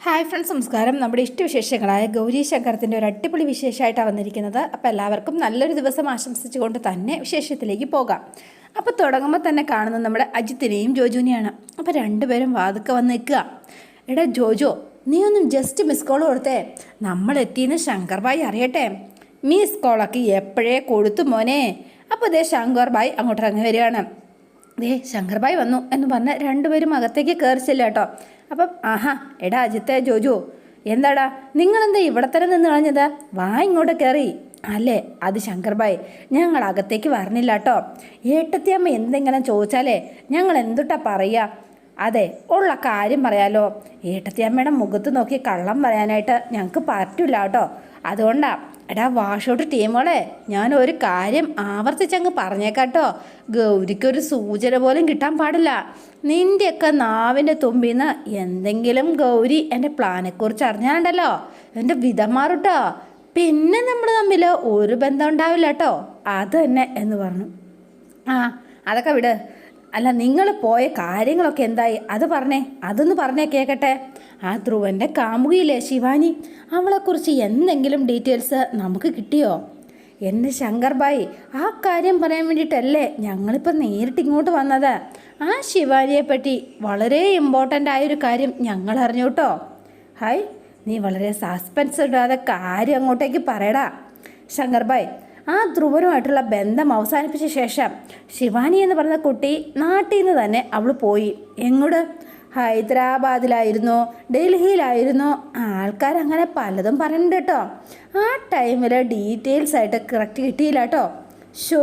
Hi friends നമസ്കാരം. നമ്മുടെ ഇഷ്ടവിശേഷങ്ങളായ ഗൗരി ശങ്കരത്തിന്റെ ഒരു അടിപൊളി വിശേഷമായിട്ടാണ് വന്നിരിക്കുന്നത്. അപ്പോൾ എല്ലാവർക്കും നല്ലൊരു ദിവസം ആശംസിച്ചുകൊണ്ട് തന്നെ വിശേഷത്തിലേക്ക് പോകാം. അപ്പോൾ തുടങ്ങുമ്പോൾ തന്നെ കാണുന്നത് നമ്മുടെ അജിത്തിനെയും ജോജുവിനെയാണ്. അപ്പോൾ രണ്ടുപേരും വാതുക്ക വന്ന് നിൽക്കുക. എടാ ജോജോ നീ ഒന്നും ജസ്റ്റ് മിസ് കോൾ കൊടുത്തേ. നമ്മൾ എത്തിയെന്ന് ശങ്കർ ഭായി അറിയട്ടെ. മിസ് കോളൊക്കെ എപ്പോഴേ കൊടുത്തു മോനെ? അപ്പോൾ ഇതേ ശങ്കർ ഭായ് അങ്ങോട്ട് ഇറങ്ങി വരികയാണ്. ദേ ശങ്കർബായി വന്നു എന്ന് പറഞ്ഞ് രണ്ടുപേരും അകത്തേക്ക് കയറിച്ചില്ല കേട്ടോ. അപ്പം ആഹാ എടാ അജിത്തെ ജോജു എന്താടാ? നിങ്ങളെന്താ ഇവിടെ തന്നെ നിന്ന് കളഞ്ഞത്? വാ ഇങ്ങോട്ട് കയറി അല്ലേ? അത് ശങ്കർബായി ഞങ്ങൾ അകത്തേക്ക് വരണില്ല കേട്ടോ. ഏട്ടത്തിയമ്മ എന്തെങ്കിലും ചോദിച്ചാലേ ഞങ്ങൾ എന്തുട്ടാ പറയുക അതെ ഉള്ള കാര്യം പറയാലോ. ഏട്ടത്തിയമ്മയുടെ മുഖത്ത് നോക്കി കള്ളം പറയാനായിട്ട് ഞങ്ങൾക്ക് പറ്റില്ല കേട്ടോ. അതുകൊണ്ടാ എടാ വാഷൗട്ട് ടീമുകളെ ഞാൻ ഒരു കാര്യം ആവർത്തിച്ചങ്ങ് പറഞ്ഞേക്കാട്ടോ. ഗൗരിക്കൊരു സൂചന പോലും കിട്ടാൻ പാടില്ല. നിന്റെയൊക്കെ നാവിന്റെ തുമ്പിന്ന് എന്തെങ്കിലും ഗൗരി എന്റെ പ്ലാനെക്കുറിച്ച് അറിഞ്ഞാലുണ്ടല്ലോ. എന്റെ വിധം മാറുട്ടോ പിന്നെ നമ്മൾ തമ്മിൽ ഒരു ബന്ധം ഉണ്ടാവില്ല കേട്ടോ അത് തന്നെ എന്ന് പറഞ്ഞു. ആ അതൊക്കെ വിട്. അല്ല നിങ്ങൾ പോയ കാര്യങ്ങളൊക്കെ എന്തായി? അത് പറഞ്ഞേ അതൊന്ന് പറഞ്ഞേ കേൾക്കട്ടെ ആ ധ്രുവന്റെ കാമുകിയില്ലേ ശിവാനി? അവളെക്കുറിച്ച് എന്തെങ്കിലും ഡീറ്റെയിൽസ് നമുക്ക് കിട്ടിയോ? എന്റെ ശങ്കർബായി ആ കാര്യം പറയാൻ വേണ്ടിയിട്ടല്ലേ ഞങ്ങളിപ്പോൾ നേരിട്ട് ഇങ്ങോട്ട് വന്നത്? ആ ശിവാനിയെ പറ്റി വളരെ ഇമ്പോർട്ടന്റ് ആയൊരു കാര്യം ഞങ്ങൾ അറിഞ്ഞു കേട്ടോ. ഹായ് നീ വളരെ സസ്പെൻസ് ഇടാതെ കാര്യം അങ്ങോട്ടേക്ക് പറയടാ. ശങ്കർബായ് ആ ധ്രുവനുമായിട്ടുള്ള ബന്ധം അവസാനിപ്പിച്ച ശേഷം ശിവാനി എന്ന് പറഞ്ഞ കുട്ടി നാട്ടിൽ നിന്ന് തന്നെ അവൾ പോയി. എങ്ങോട്ട്? ഹൈദരാബാദിലായിരുന്നോ ഡൽഹിയിലായിരുന്നോ. ആൾക്കാർ അങ്ങനെ പലതും പറയുന്നുണ്ട് കേട്ടോ ആ ടൈമിൽ ഡീറ്റെയിൽസ് ആയിട്ട് കറക്റ്റ് കിട്ടിയില്ല കേട്ടോ ഷോ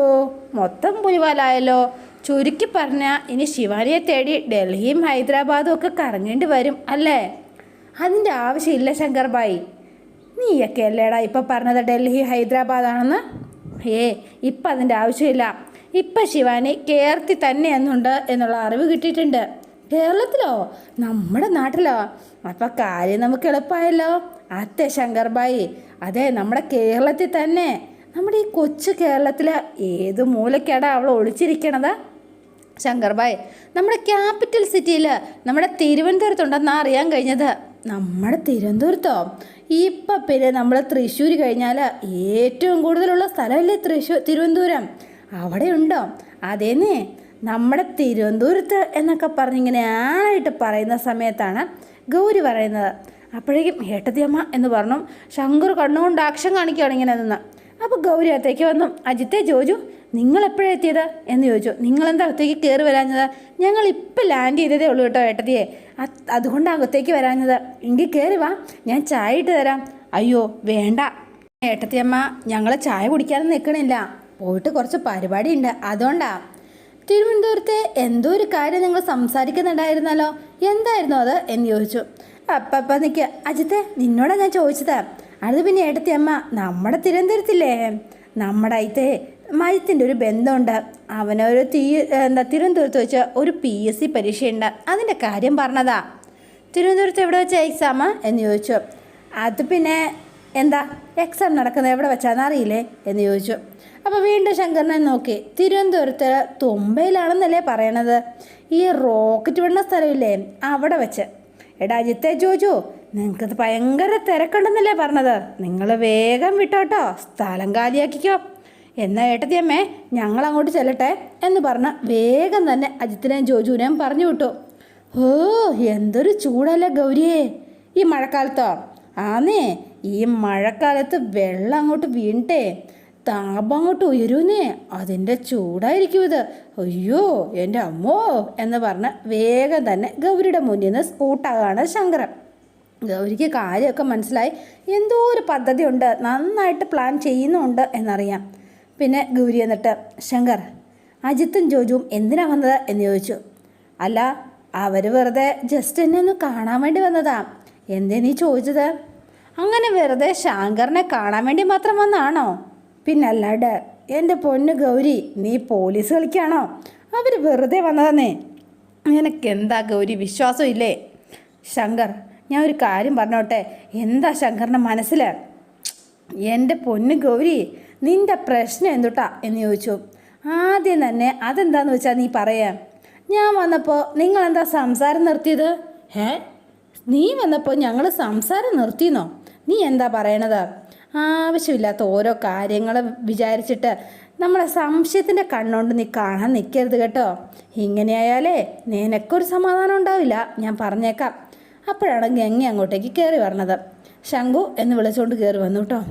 മൊത്തം പുലിവാലായല്ലോ. ചുരുക്കി പറഞ്ഞാൽ ഇനി ശിവാനിയെ തേടി ഡൽഹിയും ഹൈദരാബാദും ഒക്കെ കറങ്ങേണ്ടി വരും അല്ലേ? അതിന്റെ ആവശ്യമില്ല ശങ്കർ ഭായി നീയൊക്കെ അല്ലേടാ ഇപ്പം പറഞ്ഞത് ഡൽഹി ഹൈദരാബാദാണെന്ന്? ഏ ഇപ്പം അതിന്റെ ആവശ്യമില്ല. ഇപ്പം ശിവാനി കേർത്തി തന്നെ എന്നുണ്ട് എന്നുള്ള അറിവ് കിട്ടിയിട്ടുണ്ട്. കേരളത്തിലോ? നമ്മുടെ നാട്ടിലോ? അപ്പം കാര്യം നമുക്ക് എളുപ്പമായല്ലോ അതെ ശങ്കർബായി. അതെ നമ്മുടെ കേരളത്തിൽ തന്നെ. നമ്മുടെ ഈ കൊച്ചു കേരളത്തിലെ ഏത് മൂലക്കാടാ അവൾ ഒളിച്ചിരിക്കണത്? ശങ്കർബായ് നമ്മുടെ ക്യാപിറ്റൽ സിറ്റിയിൽ നമ്മുടെ തിരുവനന്തപുരത്തുണ്ടെന്നാണ് അറിയാൻ കഴിഞ്ഞത്. നമ്മുടെ തിരുവനന്തപുരത്തോ? ഇപ്പം പിന്നെ നമ്മൾ തൃശ്ശൂർ കഴിഞ്ഞാൽ ഏറ്റവും കൂടുതലുള്ള സ്ഥലമല്ലേ തൃശ്ശൂർ തിരുവനന്തപുരം? അവിടെ ഉണ്ടോ അതേന്നേ. നമ്മുടെ തിരുവനന്തപുരത്ത് എന്നൊക്കെ പറഞ്ഞിങ്ങനെ ആയിട്ട് പറയുന്ന സമയത്താണ് ഗൗരി പറയുന്നത്. അപ്പോഴേക്കും ഏട്ടത്തിയമ്മ എന്ന് പറഞ്ഞു ശങ്കർ കണ്ണുകൊണ്ട് ആക്ഷൻ കാണിക്കുകയാണ് ഇങ്ങനെ നിന്ന് അപ്പോൾ ഗൗരി അകത്തേക്ക് വന്നു അജിത്തെ ചോദിച്ചു നിങ്ങൾ എപ്പോഴാണ് എന്ന് ചോദിച്ചു. നിങ്ങളെന്താ അകത്തേക്ക് കയറി വരാഞ്ഞത്? ഞങ്ങൾ ഇപ്പം ലാൻഡ് ചെയ്തതേ ഉള്ളൂ കേട്ടോ ഏട്ടത്തിയെ. അത് അതുകൊണ്ട് അകത്തേക്ക് വരാഞ്ഞത്. എങ്കിൽ കയറി വാ ഞാൻ ചായ ഇട്ട് തരാം. അയ്യോ വേണ്ട. ഏട്ടത്തിയമ്മ ഞങ്ങൾ ചായ കുടിക്കാതെ നിൽക്കണില്ല പോയിട്ട് കുറച്ച് പരിപാടിയുണ്ട്. അതുകൊണ്ടാ. തിരുവനന്തപുരത്തെ എന്തോ ഒരു കാര്യം നിങ്ങൾ സംസാരിക്കുന്നുണ്ടായിരുന്നല്ലോ. എന്തായിരുന്നു അത് എന്ന് ചോദിച്ചു. അപ്പപ്പ നിൽക്കുക അജിത്തെ നിന്നോടാ ഞാൻ ചോദിച്ചത്. അത് പിന്നെ ഏട്ടത്തി അമ്മ നമ്മുടെ തിരുവനന്തപുരത്തില്ലേ? നമ്മുടെ അയത്തെ മയത്തിന്റെ ഒരു ബന്ധമുണ്ട്. അവനൊരു തീ എന്താ തിരുവനന്തപുരത്ത് വെച്ച് ഒരു പി എസ് സി പരീക്ഷയുണ്ട്. അതിന്റെ കാര്യം പറഞ്ഞതാ. തിരുവനന്തപുരത്ത് എവിടെ വെച്ച എക്സാമാ എന്ന് ചോദിച്ചു. അത് പിന്നെ എന്താ എക്സാം നടക്കുന്നത് എവിടെ വെച്ചാന്ന് അറിയില്ലേ എന്ന് ചോദിച്ചു. അപ്പോൾ വീണ്ടും ശങ്കരനെ നോക്കി. തിരുവനന്തപുരത്ത് തുമ്പയിലാണെന്നല്ലേ പറയണത്? ഈ റോക്കറ്റ് വിടുന്ന സ്ഥലമില്ലേ? അവിടെ വെച്ച്. എടാ അജിത്തെ ചോദിച്ചു നിങ്ങൾക്കത് ഭയങ്കര തിരക്കുണ്ടെന്നല്ലേ പറഞ്ഞത്? നിങ്ങൾ വേഗം വിട്ടോട്ടോ. സ്ഥലം കാലിയാക്കിക്കോ. എന്നാ ഏട്ടത്തിയമ്മേ ഞങ്ങൾ അങ്ങോട്ട് ചെല്ലട്ടെ എന്ന് പറഞ്ഞ് വേഗം തന്നെ അജിത്തിനെയും ജോജുവിനെയും പറഞ്ഞു വിട്ടു. ഓ എന്തൊരു ചൂടല്ലേ ഗൗരിയേ. ഈ മഴക്കാലത്തോ? ആന്നേ ഈ മഴക്കാലത്ത് വെള്ളം അങ്ങോട്ട് വീണ്ടേ താപം അങ്ങോട്ട് ഉയരുന്നേ അതിന്റെ ചൂടായിരിക്കും ഇത്. അയ്യോ എന്റെ അമ്മോ എന്ന് പറഞ്ഞ് വേഗം തന്നെ ഗൗരിയുടെ മുന്നിൽ നിന്ന് സ്കൂട്ടാകാണ് ശങ്കരൻ. ഗൗരിക്ക് കാര്യമൊക്കെ മനസ്സിലായി. എന്തോ ഒരു പദ്ധതി ഉണ്ട് നന്നായിട്ട് പ്ലാൻ ചെയ്യുന്നുണ്ട് എന്നറിയാം. പിന്നെ ഗൗരി എന്നിട്ട് ശങ്കർ അജിത്തും ജോജുവും എന്തിനാ വന്നത്? എന്ന് ചോദിച്ചു. അല്ല അവർ വെറുതെ ജസ്റ്റ് എന്നെ ഒന്ന് കാണാൻ വേണ്ടി വന്നതാ. എന്തേ നീ ചോദിച്ചത്? അങ്ങനെ വെറുതെ ശങ്കറിനെ കാണാൻ വേണ്ടി മാത്രം വന്നാണോ? പിന്നല്ലാണ്ട് എന്റെ പൊന്ന് ഗൗരി നീ പോലീസ് കളിക്കാണോ? അവർ വെറുതെ വന്നതെന്നേ. നിനക്ക് എന്താ ഗൗരി വിശ്വാസം ഇല്ലേ ശങ്കർ ഞാൻ ഒരു കാര്യം പറഞ്ഞോട്ടെ. എന്താ ശങ്കറിന്റെ മനസ്സിൽ എന്റെ പൊന്ന് ഗൗരി നിന്റെ പ്രശ്നം എന്തുട്ടാ എന്ന് ചോദിച്ചു. ആദ്യം തന്നെ അതെന്താന്ന് വെച്ചാൽ നീ പറയാം. ഞാൻ വന്നപ്പോൾ നിങ്ങളെന്താ സംസാരം നിർത്തിയത്? ഏ നീ വന്നപ്പോൾ ഞങ്ങൾ സംസാരം നിർത്തിയെന്നോ നീ എന്താ പറയണത്? ആവശ്യമില്ലാത്ത ഓരോ കാര്യങ്ങൾ വിചാരിച്ചിട്ട് നമ്മളെ സംശയത്തിന്റെ കണ്ണുകൊണ്ട് നീ കാണാൻ നിൽക്കരുത് കേട്ടോ. ഇങ്ങനെയായാലേ നിനക്കൊരു സമാധാനം ഉണ്ടാവില്ല. ഞാൻ പറഞ്ഞേക്കാം. അപ്പോഴാണ് ഗംഗ അങ്ങോട്ടേക്ക് കയറി വരണത്. ശംഖു എന്ന് വിളിച്ചുകൊണ്ട് കയറി വന്നു കേട്ടോ.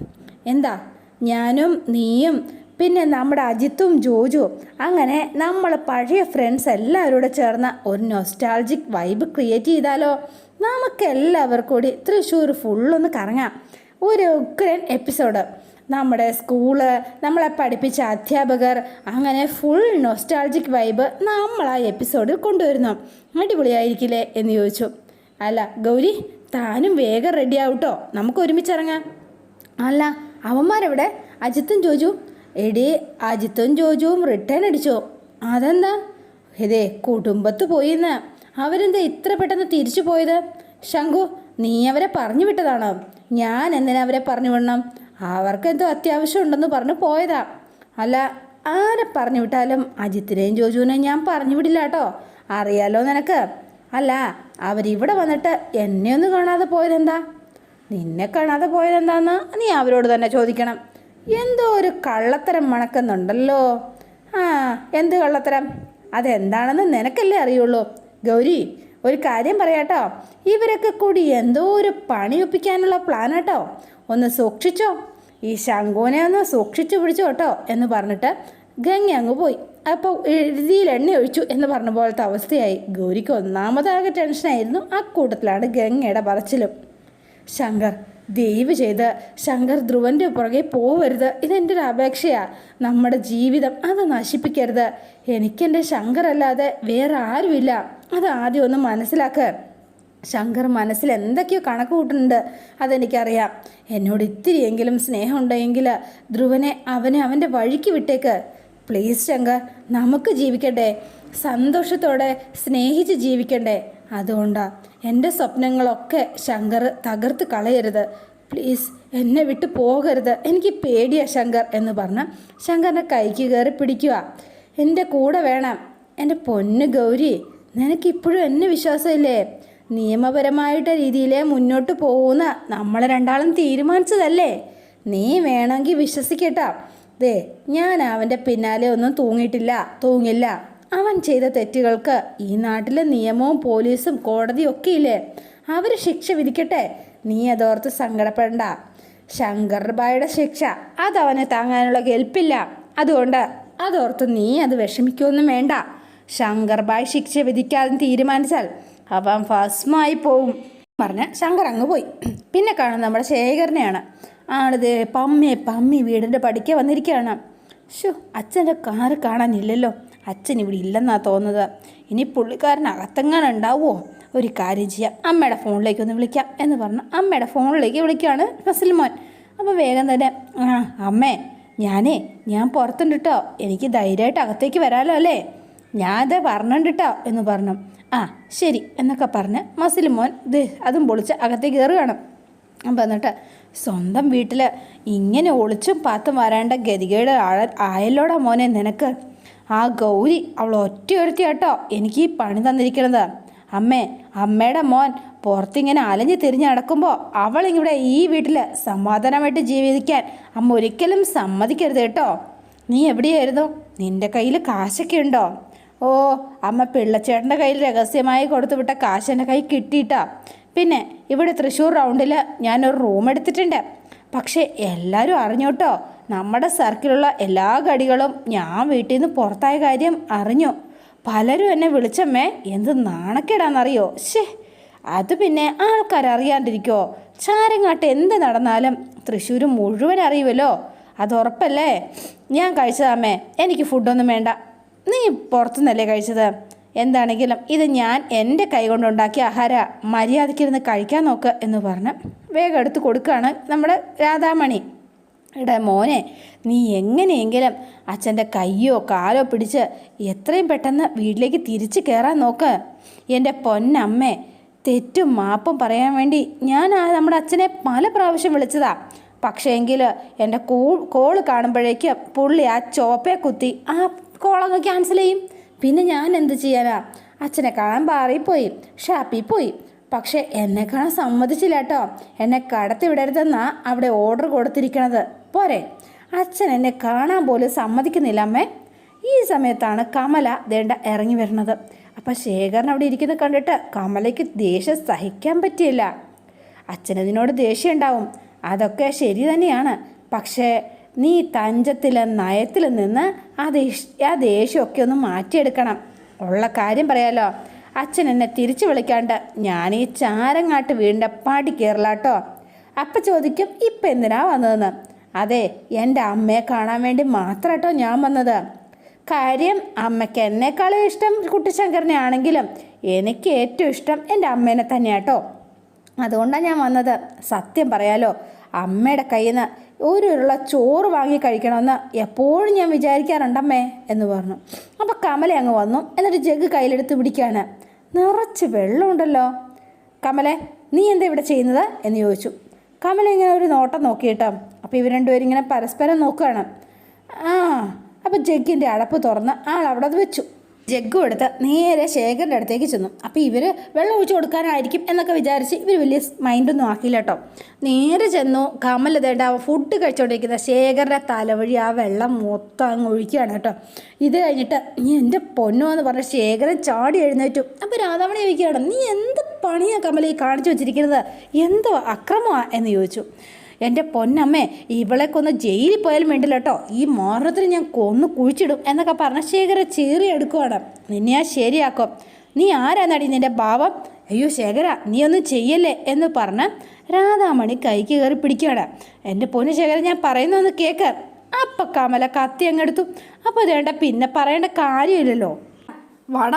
എന്താ? ഞാനും നീയും പിന്നെ നമ്മുടെ അജിത്തും ജോജുവും അങ്ങനെ നമ്മൾ പഴയ ഫ്രണ്ട്സ് എല്ലാവരും കൂടെ ചേർന്ന ഒരു നൊസ്റ്റാൾജിക് വൈബ് ക്രിയേറ്റ് ചെയ്താലോ? നമുക്കെല്ലാവർക്കും കൂടി തൃശ്ശൂർ ഫുള്ളൊന്ന് കറങ്ങാം. ഒരു ഉഗ്രൻ എപ്പിസോഡ് നമ്മുടെ സ്കൂൾ നമ്മളെ പഠിപ്പിച്ച അധ്യാപകർ അങ്ങനെ ഫുൾ നൊസ്റ്റാൾജിക് വൈബ് നമ്മൾ ആ എപ്പിസോഡിൽ കൊണ്ടുവരുന്നു. അടിപൊളിയായിരിക്കില്ലേ എന്ന് ചോദിച്ചു. അല്ല ഗൗരി താനും വേഗം റെഡി ആവട്ടോ? നമുക്ക് ഒരുമിച്ച് ഇറങ്ങാം. അല്ല അവന്മാരെവിടെ? അജിത്തും ജോജുവും? എടി അജിത്തും ജോജുവും റിട്ടേൺ അടിച്ചോ? അതെന്താ? ഇതേ കുടുംബത്ത് പോയിന്ന്. അവരെന്താ ഇത്ര പെട്ടെന്ന് തിരിച്ചു പോയത്? ശങ്കു നീ അവരെ പറഞ്ഞു വിട്ടതാണോ? ഞാൻ എന്തിനാ അവരെ പറഞ്ഞു വിടണം? അവർക്ക് എന്തോ അത്യാവശ്യം ഉണ്ടെന്ന് പറഞ്ഞു പോയതാ. അല്ല ആരെ പറഞ്ഞു വിട്ടാലും അജിത്തിനെയും ജോജുവിനെയും ഞാൻ പറഞ്ഞു വിടില്ല കേട്ടോ. അറിയാലോ നിനക്ക്? അല്ല അവരിവിടെ വന്നിട്ട് എന്നെ ഒന്ന് കാണാതെ പോയതെന്താ? നിന്നെ കാണാതെ പോയതെന്താന്ന് നീ അവരോട് തന്നെ ചോദിക്കണം. എന്തോ ഒരു കള്ളത്തരം മണക്കുന്നുണ്ടല്ലോ. ആ എന്ത് കള്ളത്തരം? അതെന്താണെന്ന് നിനക്കല്ലേ അറിയുള്ളൂ. ഗൗരി ഒരു കാര്യം പറയാട്ടോ. ഇവരൊക്കെ കൂടി എന്തോ ഒരു പണി ഒപ്പിക്കാനുള്ള പ്ലാനാട്ടോ ഒന്ന് സൂക്ഷിച്ചോ. ഈ ശങ്കുവിനെ ഒന്ന് സൂക്ഷിച്ചു പിടിച്ചോ കേട്ടോ എന്ന് പറഞ്ഞിട്ട് ഗംഗ അങ്ങ് പോയി. അപ്പോൾ എഴുതിയിൽ എണ്ണ ഒഴിച്ചു എന്ന് പറഞ്ഞ പോലത്തെ അവസ്ഥയായി. ഗൗരിക്ക് ഒന്നാമതാകെ ടെൻഷനായിരുന്നു ആ കൂട്ടത്തിലാണ് ഗംഗയുടെ പറച്ചിലും. ശങ്കർ ദയവ് ചെയ്ത് ശങ്കർ ധ്രുവന്റെ പുറകെ പോവരുത്. ഇതെന്റെ ഒരു അപേക്ഷയാ. നമ്മുടെ ജീവിതം അത് നശിപ്പിക്കരുത്. എനിക്കെന്റെ ശങ്കർ അല്ലാതെ വേറെ ആരുമില്ല. അത് ആദ്യം ഒന്ന് മനസ്സിലാക്കുക ശങ്കർ മനസ്സിൽ എന്തൊക്കെയോ കണക്ക് കൂട്ടുന്നുണ്ട്. അതെനിക്കറിയാം. എന്നോട് ഇത്തിരിയെങ്കിലും സ്നേഹം ഉണ്ടെങ്കിൽ ധ്രുവനെ അവനെ അവന്റെ വഴിക്ക് വിട്ടേക്ക്. പ്ലീസ് ശങ്കർ നമുക്ക് ജീവിക്കട്ടെ സന്തോഷത്തോടെ സ്നേഹിച്ച് ജീവിക്കണ്ടേ? അതുകൊണ്ടാ എന്റെ സ്വപ്നങ്ങളൊക്കെ ശങ്കർ തകർത്ത് കളയരുത്. പ്ലീസ് എന്നെ വിട്ട് പോകരുത്. എനിക്ക് പേടിയാ ശങ്കർ എന്ന് പറഞ്ഞ് ശങ്കറിനെ കൈക്ക് കയറി പിടിക്കുക. എന്റെ കൂടെ വേണം. എന്റെ പൊന്ന് ഗൗരി നിനക്കിപ്പോഴും എന്നെ വിശ്വാസമില്ലേ? നിയമപരമായിട്ട രീതിയിലേ മുന്നോട്ട് പോകുന്ന നമ്മൾ രണ്ടാളും തീരുമാനിച്ചതല്ലേ? നീ വേണമെങ്കിൽ വിശ്വസിക്കട്ടാ. ദേ ഞാൻ അവന്റെ പിന്നാലെ ഒന്നും തൂങ്ങിയിട്ടില്ല തൂങ്ങില്ല. അവൻ ചെയ്ത തെറ്റുകൾക്ക് ഈ നാട്ടിലെ നിയമവും പോലീസും കോടതിയും ഒക്കെ ഇല്ലേ അവർ ശിക്ഷ വിധിക്കട്ടെ? നീ അതോർത്ത് സങ്കടപ്പെടണ്ട. ശങ്കർബായുടെ ശിക്ഷ അതവനെ താങ്ങാനുള്ള കെൽപ്പില്ല അതുകൊണ്ട് അതോർത്ത് നീ അത് വിഷമിക്കൊന്നും വേണ്ട. ശങ്കർബായ് ശിക്ഷ വിധിക്കാതെ തീരുമാനിച്ചാൽ അവൻ ഭസ്മായി പോവും. പറഞ്ഞ് ശങ്കർ അങ്ങ് പോയി. പിന്നെ കാണുന്നത് നമ്മുടെ ശേഖരനെയാണ്. ആണിത് പമ്മേ പമ്മി വീടിന്റെ പടിക്ക് വന്നിരിക്കുകയാണ്. ഷോ അച്ഛന്റെ കാറ് കാണാനില്ലല്ലോ. അച്ഛൻ ഇവിടെ ഇല്ലെന്നാ തോന്നുന്നത്. ഇനി പുള്ളിക്കാരൻ അകത്തെങ്ങാനും ഉണ്ടാവുമോ ഒരു കാര്യം ചെയ്യാം. അമ്മയുടെ ഫോണിലേക്ക് ഒന്ന് വിളിക്കാം എന്ന് പറഞ്ഞ് അമ്മയുടെ ഫോണിലേക്ക് വിളിക്കുകയാണ് ഫസിൽ മോൻ. അപ്പോൾ വേഗം തന്നെ ആ അമ്മേ ഞാനേ ഞാൻ പുറത്തുണ്ട് കേട്ടോ. എനിക്ക് ധൈര്യമായിട്ട് അകത്തേക്ക് വരാമല്ലോ അല്ലേ? ഞാൻ അത് എന്ന് പറഞ്ഞു. ആ ശരി എന്നൊക്കെ പറഞ്ഞ് മസിൽ മോൻ ഇത് അതും പൊളിച്ച് അകത്തേക്ക് കയറുകയാണ് അപ്പം എന്നിട്ട് സ്വന്തം വീട്ടിൽ ഇങ്ങനെ ഒളിച്ചും പാത്തും വരേണ്ട ഗതികേട് ആയല്ലോടാ മോനെ നിനക്ക്. ആ ഗൗരി അവൾ ഒറ്റയൊരുത്തി കേട്ടോ എനിക്ക് ഈ പണി തന്നിരിക്കണത്. അമ്മേ അമ്മയുടെ മോൻ പുറത്തിങ്ങനെ അലഞ്ഞ് തിരിഞ്ഞ് നടക്കുമ്പോൾ അവൾ ഇവിടെ ഈ വീട്ടിൽ സമാധാനമായിട്ട് ജീവിക്കാൻ അമ്മ ഒരിക്കലും സമ്മതിക്കരുത് കേട്ടോ. നീ എവിടെയായിരുന്നു? നിന്റെ കയ്യിൽ കാശൊക്കെ ഉണ്ടോ? ഓ അമ്മ പിള്ളച്ചേട്ടന്റെ കയ്യിൽ രഹസ്യമായി കൊടുത്തുവിട്ട കാശന്റെ കാശ് കൈ കിട്ടിയിട്ടാ. പിന്നെ ഇവിടെ തൃശ്ശൂർ റൗണ്ടിൽ ഞാനൊരു റൂം എടുത്തിട്ടുണ്ട്. പക്ഷേ എല്ലാവരും അറിഞ്ഞോട്ടോ നമ്മുടെ സർക്കിളുള്ള എല്ലാ ഗടികളും ഞാൻ വീട്ടിൽ നിന്ന് പുറത്തായ കാര്യം അറിഞ്ഞു. പലരും എന്നെ വിളിച്ചമ്മേ എന്ത് നാണക്കേടാന്നറിയോ? ശേ അത് പിന്നെ ആൾക്കാർ അറിയാണ്ടിരിക്കോ? ചാരങ്ങാട്ട് എന്ത് നടന്നാലും തൃശ്ശൂർ മുഴുവൻ അറിയുമല്ലോ അത് ഉറപ്പല്ലേ? ഞാൻ കഴിച്ചതാമേ എനിക്ക് ഫുഡൊന്നും വേണ്ട. നീ പുറത്തുനിന്നല്ലേ കഴിച്ചത്? എന്താണെങ്കിലും ഇത് ഞാൻ എന്റെ കൈ കൊണ്ടുണ്ടാക്കിയ ആഹാര മര്യാദയ്ക്കിരുന്ന് കഴിക്കാൻ നോക്ക് എന്ന് പറഞ്ഞ് വേഗം എടുത്ത് കൊടുക്കുകയാണ് നമ്മുടെ രാധാമണി. എടാ മോനെ നീ എങ്ങനെയെങ്കിലും അച്ഛന്റെ കയ്യോ കാലോ പിടിച്ച് എത്രയും പെട്ടെന്ന് വീട്ടിലേക്ക് തിരിച്ചു കയറാൻ നോക്ക്. എന്റെ പൊന്നമ്മേ തെറ്റും മാപ്പും പറയാൻ വേണ്ടി ഞാൻ നമ്മുടെ അച്ഛനെ പല പ്രാവശ്യം വിളിച്ചതാ. പക്ഷേ എങ്കിൽ എന്റെ കോൾ കോൾ കാണുമ്പോഴേക്കും പുള്ളി ആ ചോപ്പയെ കുത്തി ആ കോളങ്ങ് ക്യാൻസൽ ചെയ്യും. പിന്നെ ഞാൻ എന്ത് ചെയ്യാനാ? അച്ഛനെ കാണാൻ ബാറിൽ പോയി ഷാപ്പിൽ പോയി. പക്ഷേ എന്നെ കാണാൻ സമ്മതിച്ചില്ല കേട്ടോ. എന്നെ കടത്തി വിടരുതെന്നാ അവിടെ ഓർഡർ കൊടുത്തിരിക്കണത്. പോരെ. അച്ഛൻ എന്നെ കാണാൻ പോലും സമ്മതിക്കുന്നില്ല അമ്മേ. ഈ സമയത്താണ് കമല ദേണ്ട ഇറങ്ങി വരുന്നത്. അപ്പം ശേഖരൻ അവിടെ ഇരിക്കുന്നത് കണ്ടിട്ട് കമലയ്ക്ക് ദേഷ്യം സഹിക്കാൻ പറ്റിയില്ല. അച്ഛനതിനോട് ദേഷ്യം ഉണ്ടാവും. അതൊക്കെ ശരി തന്നെയാണ്. പക്ഷേ നീ തഞ്ചത്തിലെ നയത്തിൽ നിന്ന് ആ ദേഷ് ആ ദേഷ്യമൊക്കെ ഒന്ന് മാറ്റിയെടുക്കണം. ഉള്ള കാര്യം പറയാലോ. അച്ഛൻ എന്നെ തിരിച്ചു വിളിക്കാണ്ട് ഞാൻ ഈ ചാരങ്ങാട്ട് വീടിന്റെ പാടി കയറലാട്ടോ. അപ്പ ചോദിക്കും ഇപ്പം എന്തിനാ വന്നതെന്ന്? അതെ എന്റെ അമ്മയെ കാണാൻ വേണ്ടി മാത്രം കേട്ടോ ഞാൻ വന്നത്. കാര്യം അമ്മയ്ക്ക് എന്നെക്കാളും ഇഷ്ടം കുട്ടിശങ്കരനെ ആണെങ്കിലും എനിക്ക് ഏറ്റവും ഇഷ്ടം എന്റെ അമ്മേനെ തന്നെയാട്ടോ. അതുകൊണ്ടാണ് ഞാൻ വന്നത്. സത്യം പറയാലോ അമ്മയുടെ കയ്യിൽ നിന്ന് ഒരു ഉരുള ചോറ് വാങ്ങി കഴിക്കണമെന്ന് എപ്പോഴും ഞാൻ വിചാരിക്കാറുണ്ടമ്മേ എന്ന് പറഞ്ഞു. അപ്പോൾ കമല അങ്ങ് വന്നു. എന്നിട്ട് ജഗ് കയ്യിലെടുത്ത് പിടിക്കാണ് നിറച്ച് വെള്ളമുണ്ടല്ലോ. കമലെ നീ എന്താ ഇവിടെ ചെയ്യുന്നത്? എന്ന് ചോദിച്ചു. കമല ഇങ്ങനെ ഒരു നോട്ടം നോക്കിയിട്ടോ. അപ്പോൾ ഇവർ രണ്ടുപേരും ഇങ്ങനെ പരസ്പരം നോക്കുകയാണ്. ആ അപ്പോൾ ജഗ്ഗിന്റെ അടപ്പ് തുറന്ന് ആൾ അവിടെ അത് വെച്ചു. ജഗ്ഗും എടുത്ത് നേരെ ശേഖരന്റെ അടുത്തേക്ക് ചെന്നു. അപ്പോൾ ഇവർ വെള്ളം ഒഴിച്ചു കൊടുക്കാനായിരിക്കും എന്നൊക്കെ വിചാരിച്ച് ഇവർ വലിയ മൈൻഡൊന്നും ആക്കിയില്ല കേട്ടോ. നേരെ ചെന്നു കമൽ ഇതേണ്ട ഫുഡ് കഴിച്ചുകൊണ്ടിരിക്കുന്ന ശേഖരന്റെ തലവഴി ആ വെള്ളം മൊത്തം അങ്ങ് ഒഴിക്കുകയാണ് കേട്ടോ. ഇത് കഴിഞ്ഞിട്ട് നീ എന്റെ പൊന്നോ എന്ന് പറഞ്ഞ ശേഖരൻ ചാടി എഴുന്നേറ്റു. അപ്പോൾ രാധാമണി ചോദിക്കുകയാണ് നീ എന്ത് പണിയാണ് കമലി കാണിച്ചു വെച്ചിരിക്കുന്നത്? എന്തോ അക്രമമാണ് എന്ന് ചോദിച്ചു. എന്റെ പൊന്നമ്മേ ഇവളെ കൊന്ന് ജയിലിൽ പോയാലും വേണ്ടില്ല കേട്ടോ ഈ മാരണത്തിന് ഞാൻ കൊന്ന് കുഴിച്ചിടും എന്നൊക്കെ പറഞ്ഞ ശേഖര ചീറി എടുക്കുവാണ്. നിന്നെ ഞാൻ ശരിയാക്കും. നീ ആരാന്നടി നിന്റെ ഭാവം? അയ്യോ ശേഖര നീ ഒന്നും ചെയ്യല്ലേ എന്ന് പറഞ്ഞ് രാധാമണി കൈക്ക് കയറി പിടിക്കുകയാണ് എന്റെ പൊന്ന് ശേഖര ഞാൻ പറയുന്നൊന്ന് കേക്ക്. അപ്പം കമല കത്തി അങ്ങെടുത്തു. അപ്പോൾ അതേണ്ട പിന്നെ പറയേണ്ട കാര്യമില്ലല്ലോ. വട.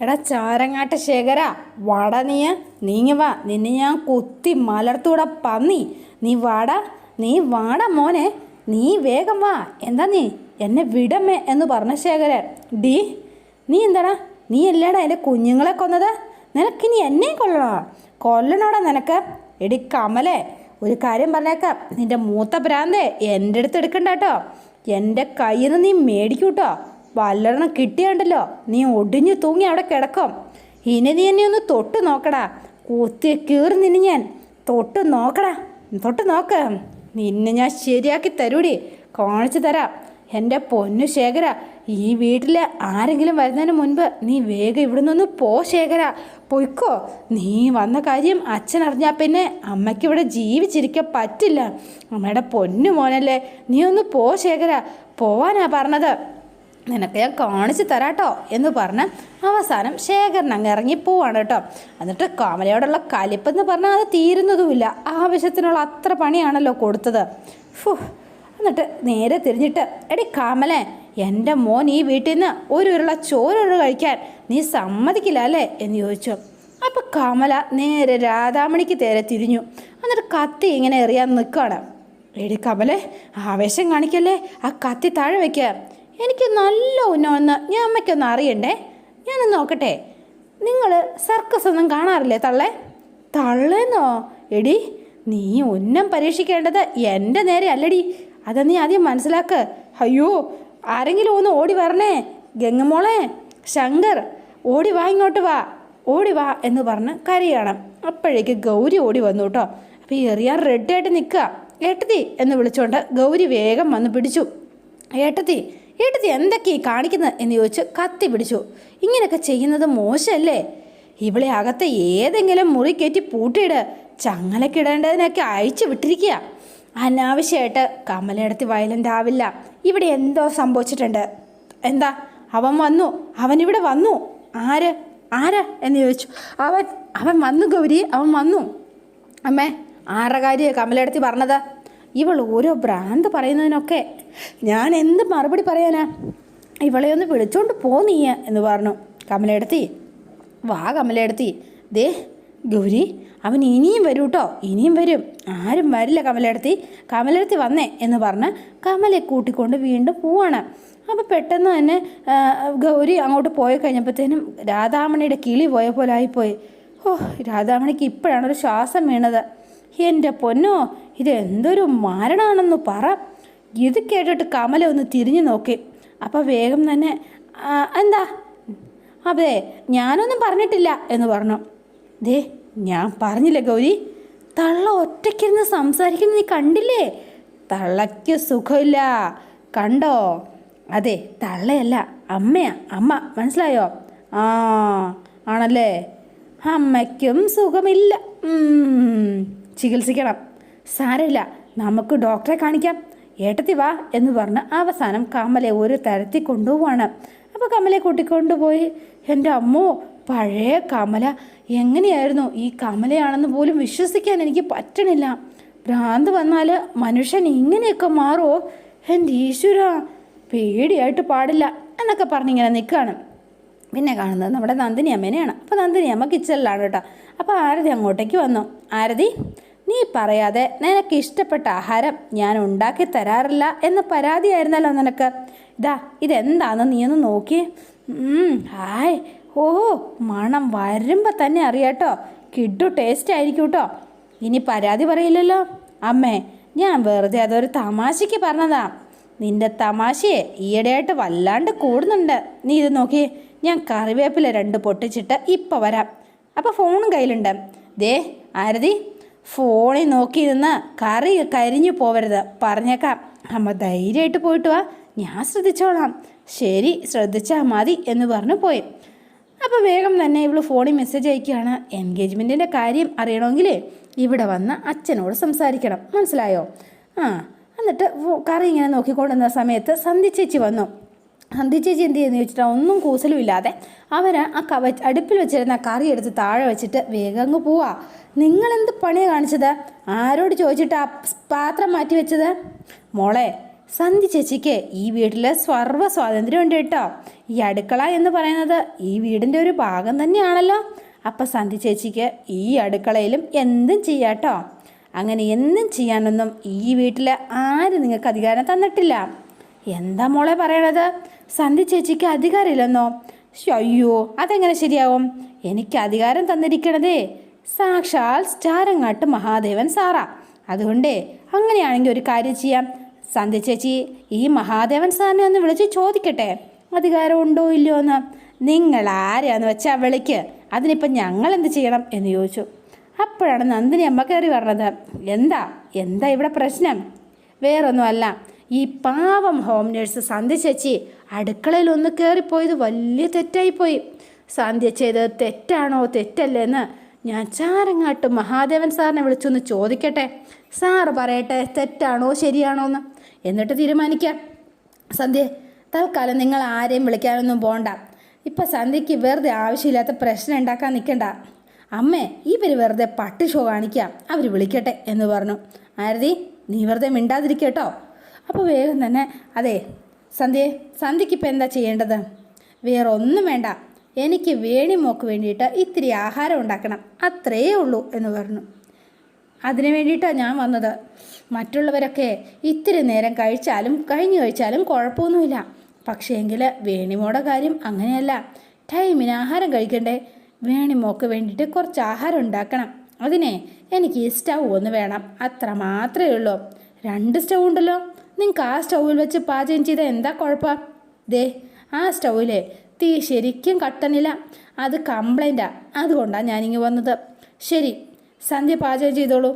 എടാ ചാരങ്ങാട്ട ശേഖര വട നീ നീങ്ങി വാ. നിന്നെ ഞാൻ കുത്തി മലർത്തൂടെ പന്നി. നീ വാടാ നീ വാടാ മോനെ നീ വേഗം വാ. എന്താ നീ? എന്നെ വിടമേ എന്ന് പറഞ്ഞ ശേഖരൻ. ഡി നീ എന്താടാ? നീ അല്ലേടാ എന്റെ കുഞ്ഞുങ്ങളെ കൊന്നത്? നിനക്കിനി എന്നെ കൊല്ലണോ? കൊല്ലണോടാ നിനക്ക്? എടി കമലേ ഒരു കാര്യം പറഞ്ഞേക്കാം. നിന്റെ മൂത്ത ഭ്രാന്തേ എന്റെ അടുത്ത് എടുക്കണ്ട കേട്ടോ എന്റെ കയ്യിൽ നിന്ന് നീ മേടിക്കൂട്ടോ. വല്ലരണം കിട്ടിയുണ്ടല്ലോ. നീ ഒടിഞ്ഞു തൂങ്ങി അവിടെ കിടക്കും. ഇനി നീ എന്നെ ഒന്ന് തൊട്ട് നോക്കടാ. കുത്തി കീറി നിന്നെ ഞാൻ. തൊട്ട് നോക്കടാ. തൊട്ട് നോക്ക്. നിന്നെ ഞാൻ ശരിയാക്കി തരൂടി. കാണിച്ചു തരാം. എന്റെ പൊന്നു ശേഖര ഈ വീട്ടിൽ ആരെങ്കിലും വരുന്നതിന് മുൻപ് നീ വേഗം ഇവിടെ നിന്ന് പോ ശേഖര. പൊയ്ക്കോ. നീ വന്ന കാര്യം അച്ഛൻ അറിഞ്ഞാൽ പിന്നെ അമ്മയ്ക്ക് ഇവിടെ ജീവിച്ചിരിക്കാൻ പറ്റില്ല. അമ്മയുടെ പൊന്നു മോനല്ലേ. നീ ഒന്ന് പോ ശേഖര. പോവാനാ പറഞ്ഞത്. നിനക്ക് ഞാൻ കാണിച്ചു തരാട്ടോ എന്ന് പറഞ്ഞ് അവസാനം ശേഖരൻ അങ്ങ് ഇറങ്ങി പോവാണ് കേട്ടോ. എന്നിട്ട് കമലയോടുള്ള കലിപ്പെന്ന് പറഞ്ഞാൽ അത് തീരുന്നതുമില്ല. ആവശ്യത്തിനുള്ള അത്ര പണിയാണല്ലോ കൊടുത്തത്. ഫു എന്നിട്ട് നേരെ തിരിഞ്ഞിട്ട് എടി കാമലെ എന്റെ മോൻ ഈ വീട്ടിൽ നിന്ന് ഒരു ഉരുള ചോറുരുള കഴിക്കാൻ നീ സമ്മതിക്കില്ല അല്ലേ? എന്ന് ചോദിച്ചു. അപ്പോൾ കമല നേരെ രാധാമണിക്ക് നേരെ തിരിഞ്ഞു. എന്നിട്ട് കത്തി ഇങ്ങനെ എറിയാൻ നിൽക്കുകയാണ്. എടി കമലെ ആവേശം കാണിക്കല്ലേ? ആ കത്തി താഴെ വയ്ക്കുക എനിക്ക് നല്ല ഉന്നമെന്ന് ഞാൻ അമ്മയ്ക്കൊന്ന് അറിയണ്ടേ? ഞാനൊന്ന് നോക്കട്ടെ. നിങ്ങൾ സർക്കസ് ഒന്നും കാണാറില്ലേ തള്ളേ? തള്ളേന്നോ? എടി നീ ഉന്നം പരീക്ഷിക്കേണ്ടത് എന്റെ നേരെ അല്ലടി. അത് നീ ആദ്യം മനസ്സിലാക്ക്. അയ്യോ ആരെങ്കിലും ഒന്ന് ഓടി വരണേ? ഗംഗമോളെ ശങ്കർ ഓടി വാ ഇങ്ങോട്ട് വാ. ഓടി വാ എന്ന് പറഞ്ഞ് കരയണം. അപ്പോഴേക്ക് ഗൗരി ഓടി വന്നു കേട്ടോ. അപ്പോൾ എറിയാൻ റെഡിയായിട്ട് നിൽക്കുക. ഏട്ടത്തി എന്ന് വിളിച്ചുകൊണ്ട് ഗൗരി വേഗം വന്ന് പിടിച്ചു. ഏട്ടത്തി ഏട്ടത്തി എന്തൊക്കെയാ ഈ കാണിക്കുന്നത് എന്ന് ചോദിച്ച് കത്തി പിടിച്ചു. ഇങ്ങനെയൊക്കെ ചെയ്യുന്നത് മോശമല്ലേ ഇവളെ അകത്ത് ഏതെങ്കിലും മുറി കയറ്റി പൂട്ടിയിട്. ചങ്ങലക്കിടേണ്ടതിനൊക്കെ അയച്ചു വിട്ടിരിക്കുക. അനാവശ്യമായിട്ട് കമലയിടത്തി വയലന്റ് ആവില്ല ഇവിടെ എന്തോ സംഭവിച്ചിട്ടുണ്ട്. എന്താ? അവൻ വന്നു. അവൻ ഇവിടെ വന്നു. ആര്? ആരാ? എന്ന് ചോദിച്ചു. അവൻ അവൻ വന്നു ഗൗരി. അവൻ വന്നു. അമ്മേ ആരുടെ കാര്യമാണ് കമലയിടത്തി പറഞ്ഞത്? ഇവൾ ഓരോ ഭ്രാന്ത് പറയുന്നതിനൊക്കെ ഞാൻ എന്ത് മറുപടി പറയാനാ? ഇവളെ ഒന്ന് വിളിച്ചോണ്ട് പോ നീ എന്ന് പറഞ്ഞു. കമലയെടുത്തി വാ കമലയെടുത്തി ദേ ഗൗരി അവൻ ഇനിയും വരും കേട്ടോ ഇനിയും വരും. ആരും വരില്ല കമലെടുത്തി. കമലെടുത്തി വന്നേ എന്ന് പറഞ്ഞ് കമലെ കൂട്ടിക്കൊണ്ട് വീണ്ടും പോവാണ്. അപ്പോൾ പെട്ടെന്ന് തന്നെ ഗൗരി അങ്ങോട്ട് പോയി കഴിഞ്ഞപ്പോഴത്തേനും രാധാമണിയുടെ കിളി പോയ പോലെ ആയിപ്പോയി. ഓ രാധാമണിക്ക് ഇപ്പോഴാണ് ഒരു ശ്വാസം വീണത്. എന്റെ പൊന്നോ ഇതെന്തൊരു മാരണാണെന്ന് പറ. ഇത് കേട്ടിട്ട് കമല ഒന്ന് തിരിഞ്ഞു നോക്കി. അപ്പോൾ വേഗം തന്നെ എന്താ? അതെ ഞാനൊന്നും പറഞ്ഞിട്ടില്ല എന്ന് പറഞ്ഞു. ദേ ഞാൻ പറഞ്ഞില്ല ഗൗരി? തള്ള ഒറ്റയ്ക്കിരുന്ന് സംസാരിക്കുന്ന നീ കണ്ടില്ലേ? തള്ളയ്ക്ക് സുഖമില്ല. കണ്ടോ? അതെ തള്ളയല്ല അമ്മയാ അമ്മ മനസ്സിലായോ? ആ ആണല്ലേ? അമ്മയ്ക്കും സുഖമില്ല. ചികിത്സിക്കണം. സാരമില്ല നമുക്ക് ഡോക്ടറെ കാണിക്കാം. ഏട്ടത്തി വാ എന്ന് പറഞ്ഞ് അവസാനം കമലെ ഒരു തരത്തിൽ കൊണ്ടുപോവാണ്. അപ്പോൾ കമലെ കൂട്ടിക്കൊണ്ടുപോയി എന്റെ അമ്മോ പഴയ കമല. എങ്ങനെയായിരുന്നു ഈ കമലയാണെന്ന് പോലും വിശ്വസിക്കാൻ എനിക്ക് പറ്റണില്ല. ഭ്രാന്ത് വന്നാൽ മനുഷ്യൻ ഇങ്ങനെയൊക്കെ മാറുമോ എന്റെ ഈശ്വര പേടിയായിട്ട് പാടില്ല എന്നൊക്കെ പറഞ്ഞിങ്ങനെ നിൽക്കുകയാണ് പിന്നെ കാണുന്നത് നമ്മുടെ നന്ദിനി അമ്മേനെയാണ്. അപ്പോൾ നന്ദിനി അമ്മ കിച്ചണിലാണ് കേട്ടോ. അപ്പോൾ ആരതി അങ്ങോട്ടേക്ക് വന്നു. ആരതി നീ പറയാതെ നിനക്ക് ഇഷ്ടപ്പെട്ട ആഹാരം ഞാൻ ഉണ്ടാക്കി തരാറില്ല എന്ന പരാതിയായിരുന്നല്ലോ നിനക്ക്. ഇതാ ഇതെന്താണെന്ന് ഒന്ന് നോക്കിയേ ഹായ്. ഓ മണം വരുമ്പോൾ തന്നെ അറിയാട്ടോ കിഡു ടേസ്റ്റ് ആയിരിക്കും കേട്ടോ. ഇനി പരാതി പറയില്ലല്ലോ. അമ്മേ ഞാൻ വെറുതെ അതൊരു തമാശയ്ക്ക് പറഞ്ഞതാ. നിന്റെ തമാശയെ ഈയിടെയായിട്ട് വല്ലാണ്ട് കൂടുന്നുണ്ട്. നീ ഇത് നോക്കി. ഞാൻ കറിവേപ്പില രണ്ട് പൊട്ടിച്ചിട്ട് ഇപ്പം വരാം. അപ്പോൾ ഫോണും കയ്യിലുണ്ട്. ദേ ആരതി ഫോണിൽ നോക്കിയിരുന്ന് കറി കരിഞ്ഞു പോവരുത്. പറഞ്ഞേക്കാം. അമ്മ ധൈര്യമായിട്ട് പോയിട്ട് വാ. ഞാൻ ശ്രദ്ധിച്ചോളാം. ശരി ശ്രദ്ധിച്ചാൽ മതി എന്ന് പറഞ്ഞു പോയി. അപ്പോൾ വേഗം തന്നെ ഇവൾ ഫോണിൽ മെസ്സേജ് അയക്കുകയാണ്. എൻഗേജ്മെന്റിന്റെ കാര്യം അറിയണമെങ്കിൽ ഇവിടെ വന്ന് അച്ഛനോട് സംസാരിക്കണം. മനസ്സിലായോ? ആ എന്നിട്ട് കറി ഇങ്ങനെ നോക്കിക്കൊണ്ടിരുന്ന സമയത്ത് സന്ധിച്ചേച്ചി വന്നു. സന്ധി ചേച്ചി എന്ത് ചെയ്യുന്നു ചോദിച്ചിട്ട് ഒന്നും കൂസലും ഇല്ലാതെ അവർ ആ കവ അടുപ്പിൽ വെച്ചിരുന്ന കറി എടുത്ത് താഴെ വെച്ചിട്ട് വേഗം അങ്ങ് പോവാ. നിങ്ങളെന്ത് പണിയാണ് കാണിച്ചത്? ആരോട് ചോദിച്ചിട്ട് ആ പാത്രം മാറ്റി വെച്ചത്? മോളെ സന്ധി ചേച്ചിക്ക് ഈ വീട്ടിൽ സർവ സ്വാതന്ത്ര്യമുണ്ട് കേട്ടോ. ഈ അടുക്കള എന്ന് പറയുന്നത് ഈ വീടിന്റെ ഒരു ഭാഗം തന്നെയാണല്ലോ. അപ്പം സന്ധി ചേച്ചിക്ക് ഈ അടുക്കളയിലും എന്തും ചെയ്യാട്ടോ അങ്ങനെ എന്തും ചെയ്യാനൊന്നും ഈ വീട്ടിൽ ആരും നിങ്ങൾക്ക് അധികാരം തന്നിട്ടില്ല. എന്താ മോളെ പറയണത്? സന്ധി ചേച്ചിക്ക് അധികാരമില്ലെന്നോ? അയ്യോ അതെങ്ങനെ ശരിയാവും? എനിക്ക് അധികാരം തന്നിരിക്കണതേ സാക്ഷാൽ സ്റ്റാരങ്ങാട്ട് മഹാദേവൻ സാറാ. അതുകൊണ്ടേ അങ്ങനെയാണെങ്കിൽ ഒരു കാര്യം ചെയ്യാം. സന്ധ്യ ചേച്ചി ഈ മഹാദേവൻ സാറിനെ ഒന്ന് വിളിച്ച് ചോദിക്കട്ടെ. അധികാരം ഉണ്ടോ ഇല്ലയോ എന്ന്. നിങ്ങൾ ആരെയാന്ന് വെച്ചാൽ വിളിക്ക്. അതിനിപ്പം ഞങ്ങൾ എന്ത് ചെയ്യണം എന്ന് ചോദിച്ചു. അപ്പോഴാണ് നന്ദിനി അമ്മ കയറി പറഞ്ഞത് എന്താ? എന്താ ഇവിടെ പ്രശ്നം? വേറൊന്നുമല്ല. ഈ പാവം ഹോം നേഴ്സ് സന്ധ്യ ചേച്ചി അടുക്കളയിൽ ഒന്ന് കയറിപ്പോയത് വലിയ തെറ്റായിപ്പോയി. സന്ധ്യ ചെയ്തത് തെറ്റാണോ തെറ്റല്ലേ എന്ന് ഞാൻ ചാരങ്ങാട്ട് മഹാദേവൻ സാറിനെ വിളിച്ചൊന്ന് ചോദിക്കട്ടെ. സാറ് പറയട്ടെ തെറ്റാണോ ശരിയാണോ എന്ന്. എന്നിട്ട് തീരുമാനിക്കാം. സന്ധ്യ തൽക്കാലം നിങ്ങൾ ആരെയും വിളിക്കാനൊന്നും പോണ്ട. ഇപ്പം സന്ധ്യയ്ക്ക് വെറുതെ ആവശ്യമില്ലാത്ത പ്രശ്നം ഉണ്ടാക്കാൻ നിൽക്കണ്ട അമ്മേ ഈ ഇവർ വെറുതെ പട്ടി ഷോ കാണിക്കാം. അവർ വിളിക്കട്ടെ എന്ന് പറഞ്ഞു. ആരതി നീ വെറുതെ മിണ്ടാതിരിക്കട്ടോ അപ്പോൾ വേഗം തന്നെ അതെ സന്ധ്യ സന്ധ്യയ്ക്ക് ഇപ്പം എന്താ ചെയ്യേണ്ടത്? വേറെ ഒന്നും വേണ്ട. എനിക്ക് വേണി വേണിമോക്ക് വേണ്ടിയിട്ട് ഇത്തിരി ആഹാരം ഉണ്ടാക്കണം. അത്രയേ ഉള്ളൂ എന്ന് പറഞ്ഞു. അതിനു വേണ്ടിയിട്ടാണ് ഞാൻ വന്നത്. മറ്റുള്ളവരൊക്കെ ഇത്തിരി നേരം കഴിച്ചാലും കഴിഞ്ഞു കഴിച്ചാലും കുഴപ്പമൊന്നുമില്ല. പക്ഷേ എങ്കിൽ വേണിമോടെ കാര്യം അങ്ങനെയല്ല. ടൈമിന് ആഹാരം കഴിക്കണ്ടേ? വേണിമോക്ക് വേണ്ടിയിട്ട് കുറച്ച് ആഹാരം ഉണ്ടാക്കണം. അതിനെ എനിക്ക് ഈ സ്റ്റൗ ഒന്ന് വേണം. അത്ര മാത്രമേ ഉള്ളൂ. രണ്ട് സ്റ്റൗ ഉണ്ടല്ലോ. നിങ്ങൾക്ക് ആ സ്റ്റൗവിൽ വെച്ച് പാചകം ചെയ്താൽ എന്താ കുഴപ്പം? ദേ ആ സ്റ്റൗവിലെ തീ ശരിക്കും കട്ടനില്ല അത് കംപ്ലൈന്റാ അതുകൊണ്ടാണ് ഞാനിങ്ങ് വന്നത്. ശരി സന്ധ്യ പാചകം ചെയ്തോളൂ.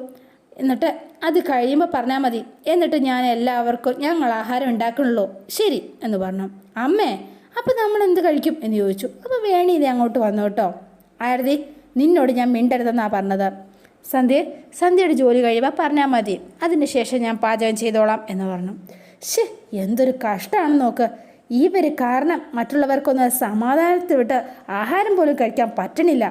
എന്നിട്ട് അത് കഴിയുമ്പോൾ പറഞ്ഞാൽ മതി. എന്നിട്ട് ഞാൻ എല്ലാവർക്കും ഞങ്ങൾ ആഹാരം ഉണ്ടാക്കണുള്ളൂ ശരി എന്ന് പറഞ്ഞു. അമ്മേ അപ്പോൾ നമ്മൾ എന്ത് കഴിക്കും എന്ന് ചോദിച്ചു. അപ്പോൾ വേണി അങ്ങോട്ട് വന്നു കേട്ടോ. ആരതി നിന്നോട് ഞാൻ മിണ്ടരുതെന്നാണ് പറഞ്ഞത്. സന്ധ്യ സന്ധ്യയുടെ ജോലി കഴിയുമ്പോൾ പറഞ്ഞാൽ മതി. അതിന് ശേഷം ഞാൻ പാചകം ചെയ്തോളാം എന്ന് പറഞ്ഞു. ശേ എന്തൊരു കഷ്ടമാണ് നോക്ക്. ഈ ഇവർ കാരണം മറ്റുള്ളവർക്കൊന്ന് സമാധാനത്തിൽ വിട്ട് ആഹാരം പോലും കഴിക്കാൻ പറ്റണില്ല.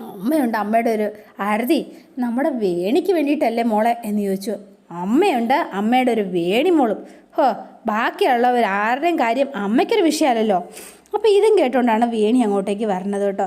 അമ്മയുണ്ട് അമ്മയുടെ ഒരു ആരതി നമ്മുടെ വേണിക്ക് വേണ്ടിയിട്ടല്ലേ മോളെ? എന്ന് ചോദിച്ചു. അമ്മയുണ്ട് അമ്മയുടെ ഒരു വേണി മോളും. ഹോ ബാക്കിയുള്ളവർ ആരുടെയും കാര്യം അമ്മയ്ക്കൊരു വിഷയമല്ലല്ലോ. അപ്പോൾ ഇതും കേട്ടുകൊണ്ടാണ് വേണി അങ്ങോട്ടേക്ക് വരണത് കേട്ടോ.